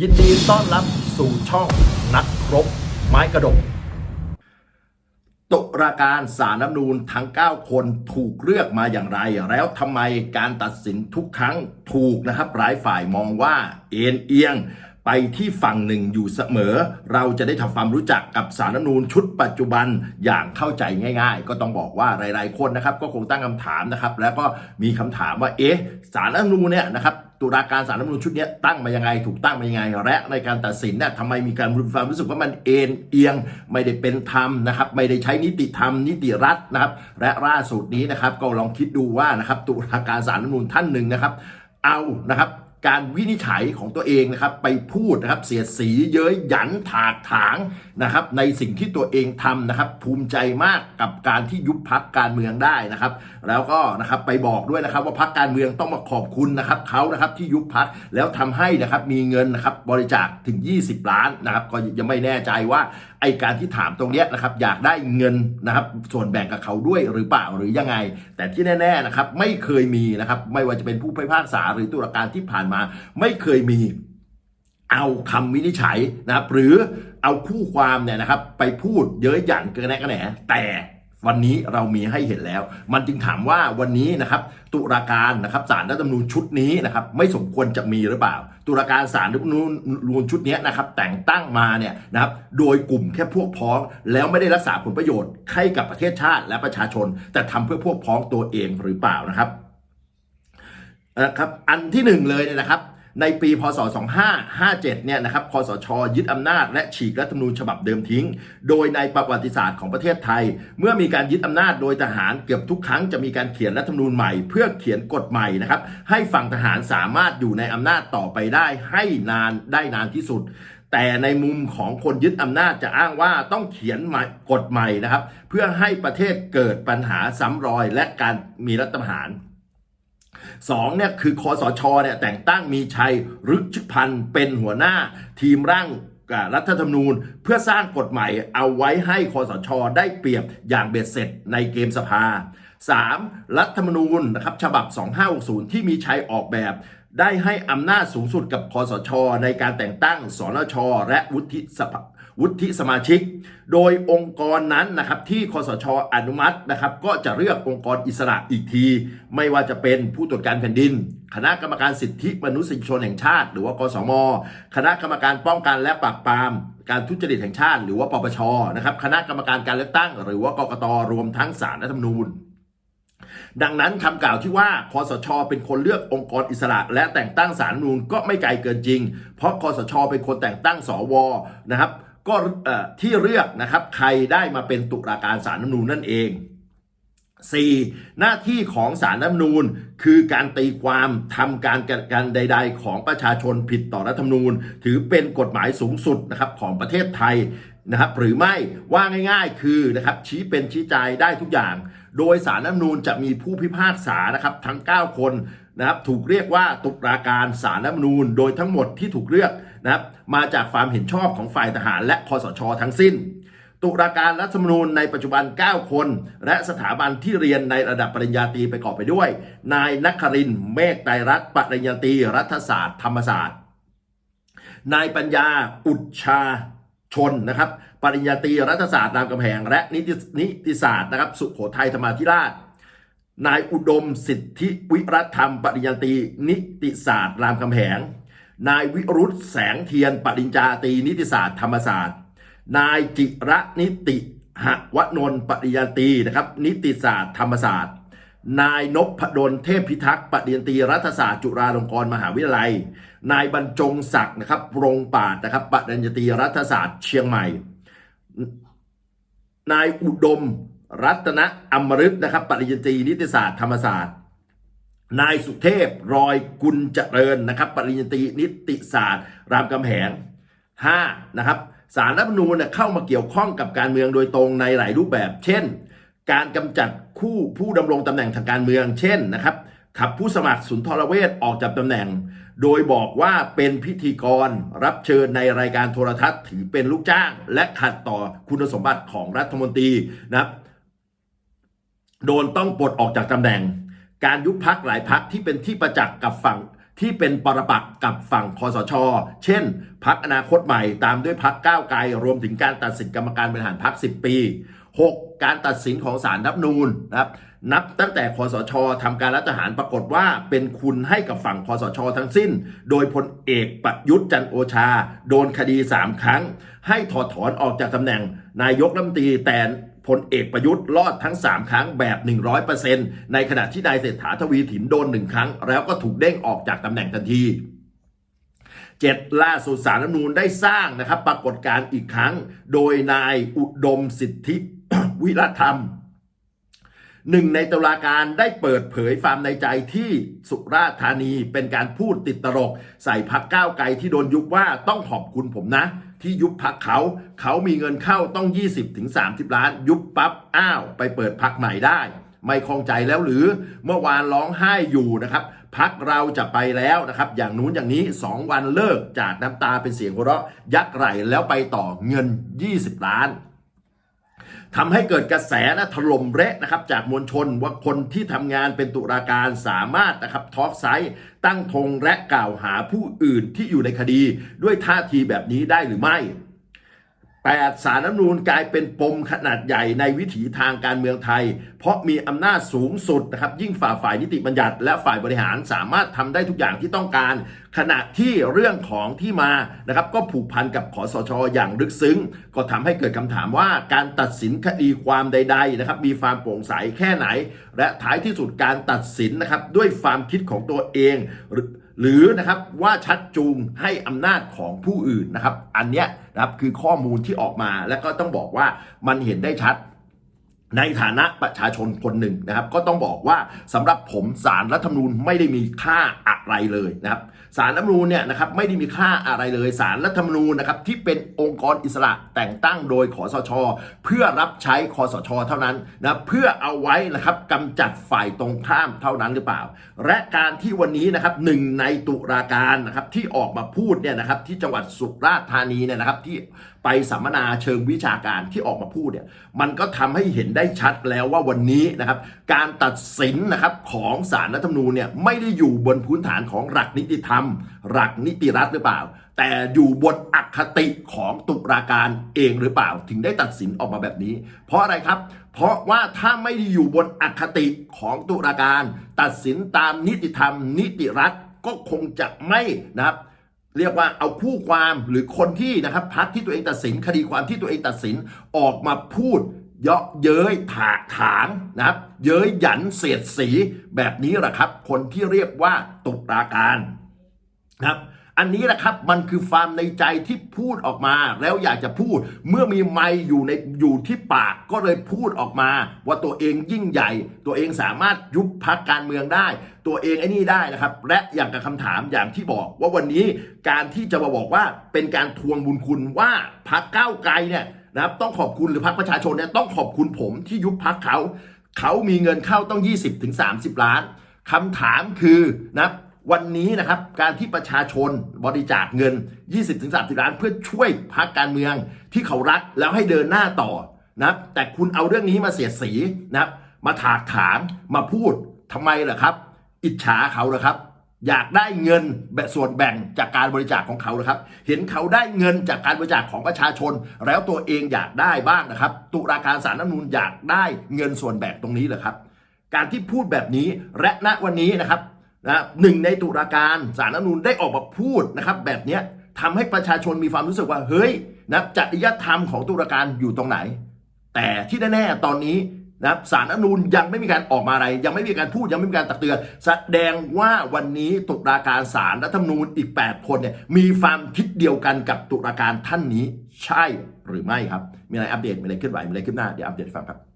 ยินดีต้อนรับสู่ช่องนักรบ ไม้กระดกตุลาการสารน้ำนูนทั้ง 9 คนถูกเลือกมาอย่างไร แล้วทำไมการตัดสินทุกครั้งถูกนะครับหลายฝ่ายมองว่าเอ็นเอียงไปที่ฝั่งหนึ่งอยู่เสมอ เราจะได้ทำความรู้จักกับสารน้ำนูนชุดปัจจุบันอย่างเข้าใจง่าย ๆ ก็ต้องบอกว่าหลาย ๆ คนนะครับก็คงตั้งคำถามนะครับ แล้วก็มีคำถามว่าเอ๊ะสารน้ำนูนเนี่ยนะครับ ตุลาการสารรัฐมนูญชุดนี้ตั้งมายังไงถูกตั้งมายังไง และในการตัดสินเนี่ยทำไมมีการรู้ความรู้สึกว่ามันเอ็นเอียงไม่ได้เป็นธรรมนะครับไม่ได้ใช้นิติธรรมนิติรัฐนะครับและล่าสุดนี้นะครับก็ลองคิดดูว่านะครับตุลาการสารรัฐมนูญท่านหนึ่งนะครับ เอานะครับ การวินิจฉัยของตัวเองนะครับไปพูดนะครับเสียดสีเย้ยหยันถากถางนะครับในสิ่งที่ตัวเองทำนะครับภูมิใจมากกับการที่ยุบพักการเมืองได้นะครับ แล้วก็นะครับไปบอกด้วยนะครับว่าพักการเมืองต้องมาขอบคุณนะครับเขานะครับที่ยุบพักแล้วทำให้นะครับมีเงินนะครับบริจาคถึง 20 ล้านนะครับก็ยังไม่แน่ใจว่า ไอการที่ถามตรงเนี้ยนะครับอยากได้เงินนะครับส่วนแบ่งกับเขาด้วยหรือเปล่าหรือยังไง แต่ที่แน่ๆนะครับไม่เคยมีนะครับไม่ว่าจะเป็นผู้พิพากษาหรือตุลาการที่ผ่านมา ไม่เคยมีเอาคำวินิจฉัยนะครับหรือเอาคู่ความเนี่ยนะครับไปพูดเย้ยหยันเกินแน่กันแหนแต่ วันนี้เรามีให้เห็นแล้ว มันจึงถามว่าวันนี้นะครับตุลาการนะครับสารรัฐธรรมนูญชุดนี้นะครับไม่สมควรจะมีหรือเปล่า ตุลาการสารรัฐธรรมนูญชุดนี้นะครับแต่งตั้งมาเนี่ยนะครับโดยกลุ่มแค่พวกพ้อง แล้วไม่ได้รักษาผลประโยชน์ให้กับประเทศชาติและประชาชน แต่ทำเพื่อพวกพ้องตัวเองหรือเปล่านะครับนะครับอันที่หนึ่งเลยเนี่ยนะครับ ในปีพศ 2557 เนี่ยนะครับ คสช ยึดอำนาจและฉีกรัฐธรรมนูญฉบับเดิมทิ้ง โดยในประวัติศาสตร์ของประเทศไทย เมื่อมีการยึดอำนาจโดยทหารเกือบทุกครั้งจะมีการเขียนรัฐธรรมนูญใหม่ เพื่อเขียนกฎใหม่นะครับ ให้ฝั่งทหารสามารถอยู่ในอำนาจต่อไปได้ให้นานได้นานที่สุดแต่ในมุมของคนยึดอำนาจจะอ้างว่าต้องเขียนกฎใหม่นะครับ เพื่อให้ประเทศเกิดปัญหาซ้ำรอยและการมีรัฐประหาร สองเนี่ยคือคอสชเนี่ยแต่งตั้งมีชัยฤชุพันธ์เป็นหัวหน้า ทีมร่างรัฐธรรมนูญเพื่อสร้างกฎใหม่เอาไว้ให้คอสช ได้เปรียบอย่างเบ็ดเสร็จในเกมสภา 3. รัฐธรรมนูญนะครับฉบับ 2560 ที่มีชัยออกแบบ ได้ให้อำนาจสูงสุดกับคอสช ในการแต่งตั้งสนช และวุฒิสภา วุฒิสมาชิก โดยองค์กรนั้นนะครับที่คสชอนุมัตินะครับก็จะเลือกองค์กรอิสระอีกที ไม่ว่าจะเป็นผู้ตรวจการแผ่นดิน คณะกรรมการสิทธิมนุษยชนแห่งชาติ หรือว่ากสม คณะกรรมการป้องกันและปราบปรามการทุจริตแห่งชาติ หรือว่าปปชนะครับคณะกรรมการการเลือกตั้ง หรือว่ากกตรวมทั้งสารรัฐธรรมนูญดังนั้นคำกล่าวที่ว่าคอสช เป็นคนเลือกองค์กรอิสระ และแต่งตั้งสารนูญก็ไม่ไกลเกินจริง เพราะคอสช เป็นคนแต่งตั้งสวนะครับ ก็ที่เลือกนะครับใครได้มาเป็นตุลาการสารรัฐนูญนั่นเอง 4. หน้าที่ของสารรัฐนูญคือการตีความทำการการใด ๆ ของประชาชนผิดต่อรัฐธรรมนูญ ถือเป็นกฎหมายสูงสุดนะครับของประเทศไทยนะครับหรือไม่ว่าง่าย ๆ คือนะครับชี้เป็นชี้ใจได้ทุกอย่าง โดยสารรัฐนูญจะมีผู้พิพากษานะครับทั้ง 9 คนนะครับถูกเรียกว่าตุลาการสารรัฐนูญโดยทั้งหมดที่ถูกเลือก นะครับมาจากความเห็นชอบของฝ่ายทหารและคอสช ทั้งสิ้น ตุลาการรัฐธรรมนูญในปัจจุบัน 9 คน และสถาบันที่เรียนในระดับปริญญาตรีไปกอบไปด้วย นายนักครินเมฆไตรรัตน์ปริญญาตรีรัฐศาสตร์ ธรรมศาสตร์ นายปัญญาอุชชาชนนะครับปริญญาตรีรัฐศาสตร์รามคำแหง และนิตินิติศาสตร์นะครับสุขโขทัยธรรมาธิราช นายอุดมสิทธิวิรัตธรรม ปริญญาตรีนิติศาสตร์รามคำแหง นายวิรุธแสงเทียนปริญญาตรีนิติศาสตร์ธรรมศาสตร์ นายจิระนิติหวนนท์ปริญญาตรีนะครับนิติศาสตร์ธรรมศาสตร์ นายนพดลเทพพิทักษ์ปริญญาตรีรัฐศาสตร์จุฬาลงกรณ์มหาวิทยาลัย นายบรรจงศักดิ์นะครับรงปานะครับปริญญาตรีรัฐศาสตร์เชียงใหม่ นายอุดมรัตนอมฤตนะครับปริญญาตรีนิติศาสตร์ธรรมศาสตร์ นายสุเทพรอยกุลเจริญนะครับ ปริญญาตรีนิติศาสตร์ รามคำแหง 5. นะครับสารรัฐธรรมนูญเข้ามาเกี่ยวข้องกับการเมืองโดยตรงในหลายรูปแบบ เช่น การกำจัดคู่ผู้ดำรงตำแหน่งทางการเมือง เช่นนะครับขับผู้สมัครสุนทรเวชออกจากตำแหน่ง โดยบอกว่าเป็นพิธีกรรับเชิญในรายการโทรทัศน์ ถือเป็นลูกจ้าง และขัดต่อคุณสมบัติของรัฐมนตรีนะครับ โดนต้องปลดออกจากตำแหน่ง การยุบพักหลายพักที่เป็นที่ประจักษ์กับฝั่งที่เป็นปรปักษ์กับฝั่งคอสช เช่น พักอนาคตใหม่ตามด้วยพักก้าวไกล รวมถึงการตัดสินกรรมการบริหารพัก10 ปี 6. การตัดสินของศาลรัฐธรรมนูญนะครับนับตั้งแต่คอสชทำการรัฐประหารปรากฏว่าเป็นคุณให้กับฝั่งคอสช ทั้งสิ้น โดยพลเอกประยุทธ์จันโอชา โดนคดี 3 ครั้ง ให้ถอดถอนออกจากตำแหน่งนายกรัฐมนตรีแต่ พลเอกประยุทธ์รอดทั้ง 3 ครั้งแบบ 100%ในขณะที่นายเศรษฐาทวีถินโดน1ครั้ง แล้วก็ถูกเด้งออกจากตำแหน่งทันทีเจ็ดล่าสุดสารรัฐนูญได้สร้างนะครับ ปรากฏการณ์อีกครั้ง โดยนายอุดมสิทธิวิรธรรมหนึ่งในตุลาการได้เปิดเผยความในใจที่สุราษฎร์ธานีเป็นการพูดติดตลก ใส่พักก้าวไกลที่โดนยุบว่าต้องขอบคุณผมนะ ที่ยุบพักเขา เขามีเงินเข้าต้อง 20-30ถึง30ล้าน ยุบปั๊บอ้าว ไปเปิดพักใหม่ได้ ไม่คลองใจแล้วหรือเมื่อวานร้องไห้อยู่นะครับพักเราจะไปแล้วนะครับ อย่างนู้นอย่างนี้ 2 วันเลิกจากน้ำตาเป็นเสียงหัวเราะยักไหลแล้วไปต่อเงิน 20 ล้าน ทำให้เกิดกระแสและถล่มเละนะครับจากมวลชนว่าคนที่ทำงานเป็นตุลาการสามารถนะครับทอล์กไซต์ตั้งธงและกล่าวหาผู้อื่นที่อยู่ในคดี ด้วยท่าทีแบบนี้ได้หรือไม่ 8สารน้ำนูนกลายเป็นปมขนาดใหญ่ในวิถีทางการเมืองไทย เพราะมีอำนาจสูงสุดนะครับยิ่งฝ่าฝ่ายนิติบัญญัติ และฝ่ายบริหารสามารถทำได้ทุกอย่างที่ต้องการ ขณะที่เรื่องของที่มานะครับก็ผูกพันกับขอสชอย่างลึกซึ้ง ก็ทำให้เกิดคำถามว่าการตัดสินคดีความใดๆนะครับมีความโปร่งใสแค่ไหน และท้ายที่สุดการตัดสินนะครับด้วยความคิดของตัวเองหรือ หรือนะครับว่าชัดจูงให้อำนาจของผู้อื่นนะครับ อันเนี้ยนะครับคือข้อมูลที่ออกมาและก็ต้องบอกว่ามันเห็นได้ชัด ในฐานะประชาชนคนหนึ่งนะครับ ก็ต้องบอกว่าสำหรับผมสารรัฐธรรมนูญไม่ได้มีค่าอะไรเลยนะครับสารรัฐธรรมนูญเนี่ยนะครับไม่ได้มีค่าอะไรเลยสารรัฐธรรมนูญนะครับที่เป็นองค์กรอิสระแต่งตั้งโดยขอสช เพื่อรับใช้คอสช เท่านั้นนะเพื่อเอาไว้นะครับกำจัดฝ่ายตรงข้ามเท่านั้นหรือเปล่า และการที่วันนี้นะครับหนึ่งในตุลาการนะครับที่ออกมาพูดเนี่ยนะครับที่จังหวัดสุราษฎร์ธานีเนี่ยนะครับที่ ไปสัมมนาเชิงวิชาการที่ออกมาพูดเนี่ยมันก็ทำให้เห็นได้ชัดแล้วว่าวันนี้นะครับการตัดสินนะครับของสารรัฐธรรมนูญเนี่ยไม่ได้อยู่บนพื้นฐานของหลักนิติธรรม หลักนิติรัฐหรือเปล่า แต่อยู่บนอคติของตุลาการเองหรือเปล่า ถึงได้ตัดสินออกมาแบบนี้ เพราะอะไรครับ เพราะว่าถ้าไม่ได้อยู่บนอคติของตุลาการ ตัดสินตามนิติธรรม นิติรัฐก็คงจะไม่นะครับ เรียกว่าเอาคู่ความหรือคนที่นะครับพักที่ตัวเองตัดสิน คดีความที่ตัวเองตัดสินออกมาพูดเยาะเย้ยถากถางนะครับ เย้ยหยันเสียดสีแบบนี้แหละครับ คนที่เรียกว่าตุลาการนะครับ อันนี้แหละครับมันคือความในใจที่พูดออกมา แล้วอยากจะพูด เมื่อมีไมค์อยู่ในอยู่ที่ปากก็เลยพูดออกมา ว่าตัวเองยิ่งใหญ่ ตัวเองสามารถยุบพักการเมืองได้ ตัวเองไอ้นี่ได้นะครับ และอย่างกับคำถามอย่างที่บอก ว่าวันนี้การที่จะมาบอกว่าเป็นการทวงบุญคุณว่าพักก้าวไกลเนี่ยนะครับต้องขอบคุณหรือพักประชาชนเนี่ยต้องขอบคุณผมที่ยุบพักเขา เขามีเงินเข้าต้อง 20-30ถึง30ล้านคำถามคือนะ วันนี้นะครับการที่ประชาชนบริจาคเงิน 20-30 ล้าน เพื่อช่วยพักการเมืองที่เขารักแล้วให้เดินหน้าต่อนะแต่คุณเอาเรื่องนี้มาเสียดสีนะมาถากถางมาพูดทำไมล่ะครับ อิจฉาเขาเหรอครับ อยากได้เงินแบบส่วนแบ่งจากการบริจาคของเขาเหรอครับ เห็นเขาได้เงินจากการบริจาคของประชาชน แล้วตัวเองอยากได้บ้างนะครับ ตุลาการศาลรัฐธรรมนูญอยากได้เงินส่วนแบ่งตรงนี้เหรอครับ การที่พูดแบบนี้และณวันนี้นะครับ นะหนึ่งในตุลาการสารรัฐมนูญได้ออกมาพูดนะครับ แบบนี้ทำให้ประชาชนมีความรู้สึกว่า เฮ้ยนะจริยธรรมของตุลาการอยู่ตรงไหน แต่ที่แน่ๆตอนนี้นะสารรัฐมนูญยังไม่มีการออกมาอะไร ยังไม่มีการพูดยังไม่มีการตักเตือนแสดงว่าวันนี้ตุลาการสารรัฐธรรมนูญอีก 8 คนเนี่ยมีความคิดเดียวกันกับตุลาการท่านนี้ใช่หรือไม่ครับ มีอะไรอัปเดตมีอะไรเคลื่อนไหวมีอะไรขึ้นหน้าเดี๋ยวอัปเดตฟังครับ